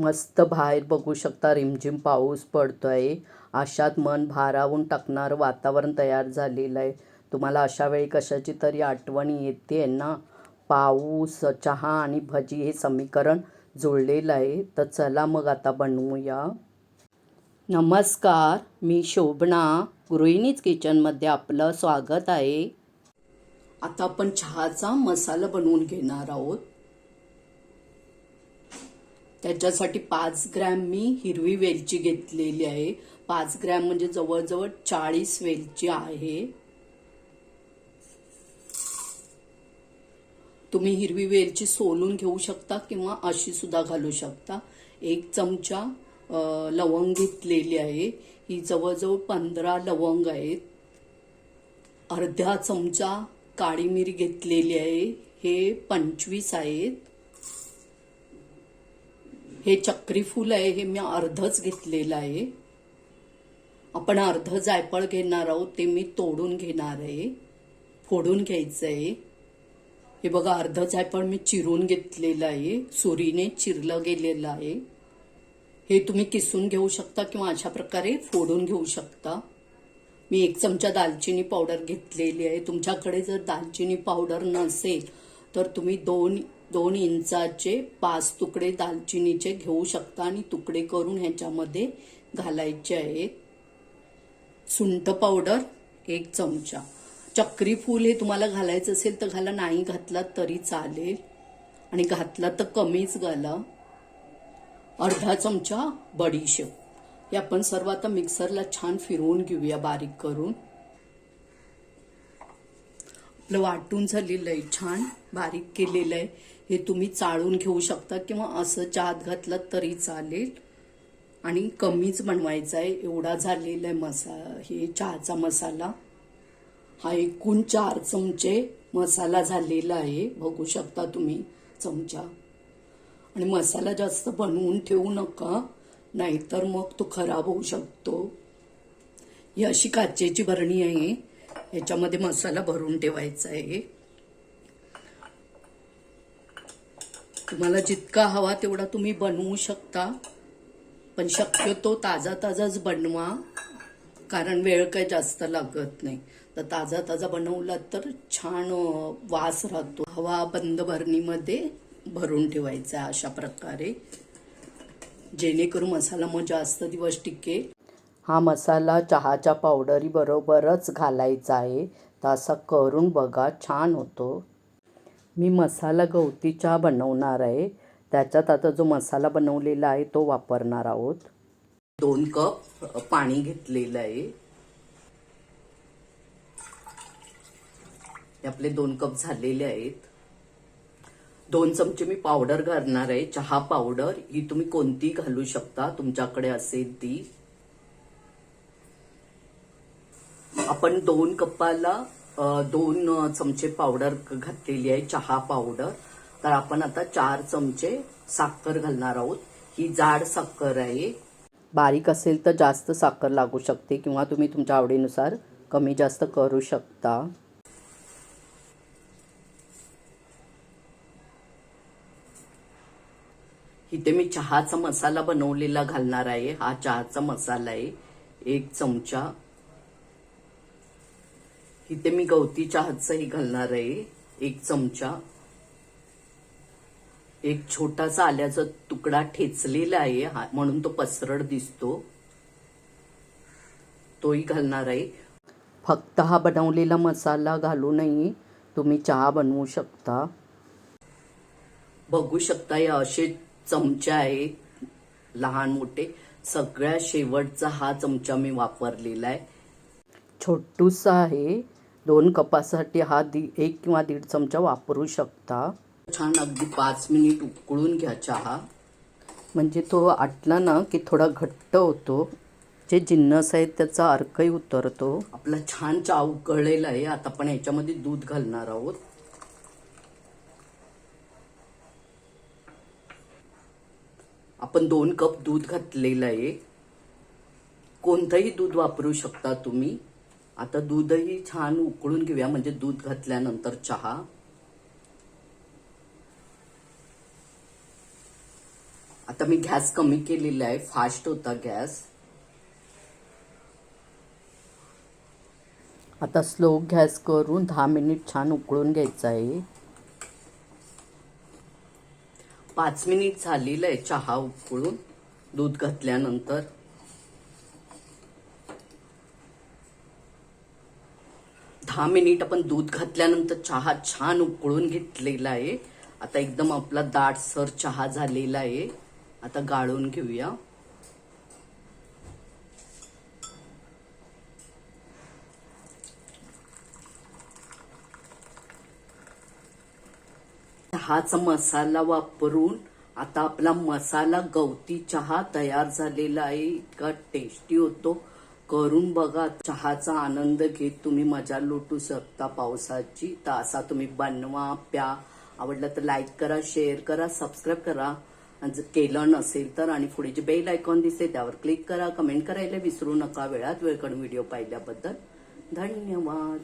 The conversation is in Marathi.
मस्त बाहेर बघू शकता रिमझिम पाऊस पडतो आहे अशात मन भारावून टाकणारं वातावरण तयार झालेलं आहे. तुम्हाला अशा वेळी कशाची तरी आठवण येते ना? पाऊस चहा आणि भजी हे समीकरण जुळलेलं आहे. तर चला मग आता बनवूया. नमस्कार मी शोभना. गृहिणीच किचनमध्ये आपलं स्वागत आहे. आता आपण चहाचा मसाला बनवून घेणार आहोत. त्याच्यासाठी पाच ग्रॅम मी हिरवी वेलची घेतलेली आहे. पाच ग्रॅम म्हणजे जवळजवळ चाळीस वेलची आहे. तुम्ही हिरवी वेलची सोलून घेऊ शकता किंवा अशी सुद्धा घालू शकता. एक चमचा लवंग घेतलेली आहे. ही जवळजवळ पंधरा लवंग आहेत. अर्धा चमचा काळी मिरी घेतलेली आहे. हे पंचवीस आहेत. हे चक्री फूल आहे हे मी अर्धच घेतलेलं आहे. आपण अर्ध जायफळ घेणार आहोत ते मी तोडून घेणार आहे फोडून घ्यायचं आहे हे बघा अर्ध जायफळ मी चिरून घेतलेलं आहे सुरीने चिरलं गेलेलं आहे. हे तुम्ही किसून घेऊ शकता किंवा अशा प्रकारे फोडून घेऊ शकता. मी एक चमचा दालचिनी पावडर घेतलेली आहे. तुमच्याकडे जर दालचिनी पावडर नसेल तर तुम्ही दोन दोन इंचाचे पाच तुकडे दालचिनीचे घेऊ शकता आणि तुकडे करून ह्याच्यामध्ये घालायचे आहेत. सुंठ पावडर एक चमचा. चक्री फूल हे तुम्हाला घालायचं असेल तर घाला नाही घातला तरी चालेल. आणि घातला तर कमीच घाला. अर्धा चमचा बडीशेप. हे आपण सर्व आता मिक्सरला छान फिरवून घेऊया बारीक करून. आपलं वाटून झालेलं आहे. छान बारीक केलेलं आहे. हे तुम्ही चाळून घेऊ शकता किंवा असं चहात घातलं तरी चालेल. आणि कमीच बनवायचा आहे. एवढा झालेला आहे मसा हे चहाचा मसाला. हा एकूण चार चमचे मसाला झालेला आहे. बघू शकता तुम्ही चमचा. आणि मसाला जास्त बनवून ठेवू नका. नाहीतर मग तो खराब होऊ शकतो. ही अशी काचेची भरणी आहे. याच्यामध्ये मसाला भरून ठेवायचा आहे. तुम्हाला जितका हवा तेवढा तुम्ही बनवू शकता. पण शक्यतो ताजा ताजाच बनवा. कारण वेळ काही जास्त लागत नाही. तर ताजा ताजा बनवला तर छान वास राहतो. हवा बंद भरणीमध्ये भरून ठेवायचा अशा प्रकारे. जेणेकरून मसाला मग जास्त दिवस टिकेल. हा मसाला चहाच्या पावडरीबरोबरच घालायचा आहे. तर असं करून बघा छान होतो. मी मसाला गवती चहा बनवणार आहे. त्याच्यात आता जो मसाला बनवलेला आहे तो वापरणार आहोत. दोन कप पाणी घेतलेलं आहे. आपले दोन कप झालेले आहेत. दोन चमचे मी पावडर घालणार आहे. चहा पावडर ही तुम्ही कोणती घालू शकता. तुमच्याकडे असेल ती. आपण दोन कपाला दोन चमचे पावडर घातलेली आहे चहा पावडर तर आपण आता चार चमचे साखर घालणार आहोत. ही जाड साखर आहे. बारीक असेल तर जास्त साखर लागू शकते किंवा तुम्ही तुमच्या आवडीनुसार कमी जास्त करू शकता. इथे मी चहाचा मसाला बनवलेला घालणार आहे. हा चहाचा मसाला आहे. एक चमचा इथे मी गवती चहाचाही घालणार आहे. एक चमचा. एक छोटासा आल्याचा तुकडा ठेचलेला आहे. हा- म्हणून तो पसरड दिसतो. तोही घालणार आहे. फक्त हा बनवलेला मसाला घालूनही तुम्ही चहा बनवू शकता. बघू शकता हे असे चमचे आहेत. लहान मोठे. सगळ्या शेवटचा हा चमचा मी वापरलेला आहे. छोटूसा आहे. दोन कपासाठी हा दी एक किंवा दीड चमचा वापरू शकता. छान अगदी पाच मिनिट उकळून घ्या चहा. म्हणजे तो आटला ना की थोडा घट्ट होतो. जे जिन्नस आहेत त्याचा अर्कही उतरतो. आपला छान चहा उकळलेला आहे. आता आपण याच्यामध्ये दूध घालणार आहोत. आपण दोन कप दूध घातलेलं आहे. कोणतंही दूध वापरू शकता तुम्ही. आता दूधही छान उकळून घेऊया म्हणजे दूध घातल्यानंतर चहा. आता मी गॅस कमी केलेला आहे फास्ट होता गॅस. आता स्लो गॅस करून दहा मिनिट छान उकळून घ्यायचं आहे. पाच मिनिट झालेलं आहे चहा उकळून दूध घातल्यानंतर. दहा मिनिट आपण दूध घातल्यानंतर चहा छान उकळून घेतलेला आहे. आता एकदम आपला दाटसर चहा झालेला आहे. आता गाळून घेऊया. चहाचा मसाला वापरून आता आपला मसाला गवती चहा तयार झालेला आहे. इतका टेस्टी होतो. करून बघा चहाचा आनंद घेत तुम्ही मजा लुटू शकता पावसाची. तर असा तुम्ही बनवा प्या. आवडलं तर लाईक करा शेअर करा सबस्क्राईब करा. आणि जर केलं नसेल तर आणि पुढे जे बेल आयकॉन दिसते त्यावर क्लिक करा कमेंट करायला विसरू नका. वेळात वेळ व्हिडिओ पाहिल्याबद्दल धन्यवाद.